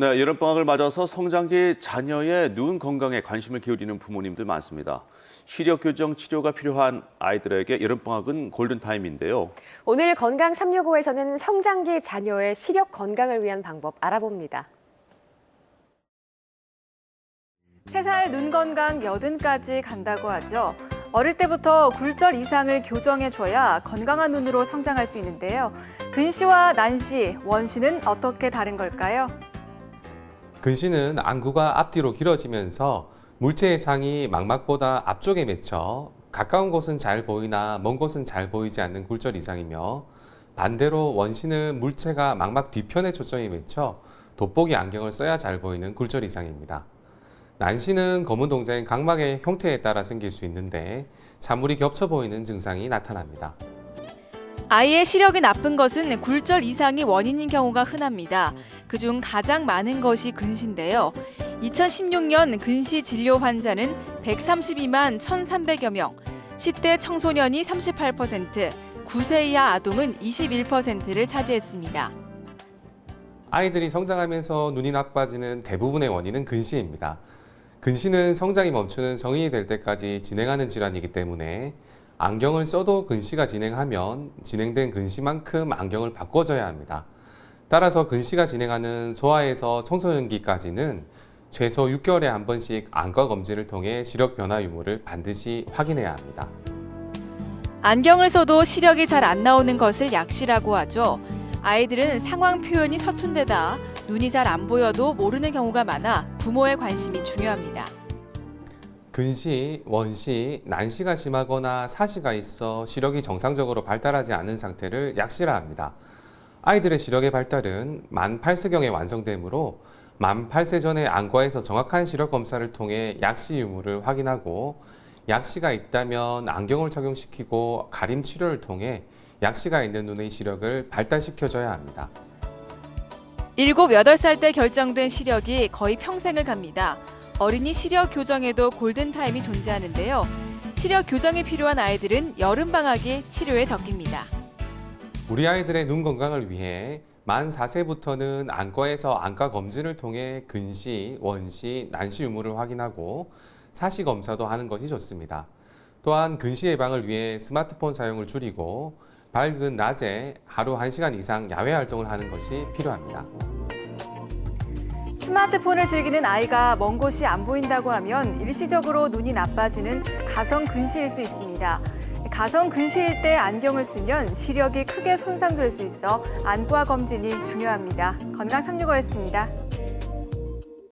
네, 여름방학을 맞아서 성장기 자녀의 눈 건강에 관심을 기울이는 부모님들 많습니다. 시력 교정 치료가 필요한 아이들에게 여름방학은 골든타임인데요. 오늘 건강 365에서는 성장기 자녀의 시력 건강을 위한 방법 알아봅니다. 세 살 눈 건강 여든까지 간다고 하죠. 어릴 때부터 굴절 이상을 교정해줘야 건강한 눈으로 성장할 수 있는데요. 근시와 난시, 원시는 어떻게 다른 걸까요? 근시는 안구가 앞뒤로 길어지면서 물체의 상이 망막보다 앞쪽에 맺혀 가까운 곳은 잘 보이나 먼 곳은 잘 보이지 않는 굴절 이상이며 반대로 원시는 물체가 망막 뒤편에 초점이 맺혀 돋보기 안경을 써야 잘 보이는 굴절 이상입니다. 난시는 검은 동자인 각막의 형태에 따라 생길 수 있는데 사물이 겹쳐 보이는 증상이 나타납니다. 아이의 시력이 나쁜 것은 굴절 이상이 원인인 경우가 흔합니다. 그중 가장 많은 것이 근시인데요. 2016년 근시 진료 환자는 132만 1,300여 명, 10대 청소년이 38%, 9세 이하 아동은 21%를 차지했습니다. 아이들이 성장하면서 눈이 나빠지는 대부분의 원인은 근시입니다. 근시는 성장이 멈추는 성인이 될 때까지 진행하는 질환이기 때문에 안경을 써도 근시가 진행하면 진행된 근시만큼 안경을 바꿔줘야 합니다. 따라서 근시가 진행하는 소아에서 청소년기까지는 최소 6개월에 한 번씩 안과 검진을 통해 시력 변화 유무를 반드시 확인해야 합니다. 안경을 써도 시력이 잘 안 나오는 것을 약시라고 하죠. 아이들은 상황 표현이 서툰 데다 눈이 잘 안 보여도 모르는 경우가 많아 부모의 관심이 중요합니다. 근시, 원시, 난시가 심하거나 사시가 있어 시력이 정상적으로 발달하지 않은 상태를 약시라 합니다. 아이들의 시력의 발달은 만 8세경에 완성되므로 만 8세 전에 안과에서 정확한 시력 검사를 통해 약시 유무를 확인하고 약시가 있다면 안경을 착용시키고 가림 치료를 통해 약시가 있는 눈의 시력을 발달시켜줘야 합니다. 7, 8살 때 결정된 시력이 거의 평생을 갑니다. 어린이 시력 교정에도 골든타임이 존재하는데요. 시력 교정이 필요한 아이들은 여름방학이 치료에 적깁니다. 우리 아이들의 눈 건강을 위해 만 4세부터는 안과에서 안과 검진을 통해 근시, 원시, 난시 유무를 확인하고 사시 검사도 하는 것이 좋습니다. 또한 근시 예방을 위해 스마트폰 사용을 줄이고 밝은 낮에 하루 1시간 이상 야외 활동을 하는 것이 필요합니다. 스마트폰을 즐기는 아이가 먼 곳이 안 보인다고 하면 일시적으로 눈이 나빠지는 가성 근시일 수 있습니다. 가성 근시일 때 안경을 쓰면 시력이 크게 손상될 수 있어 안과 검진이 중요합니다. 건강 365였습니다.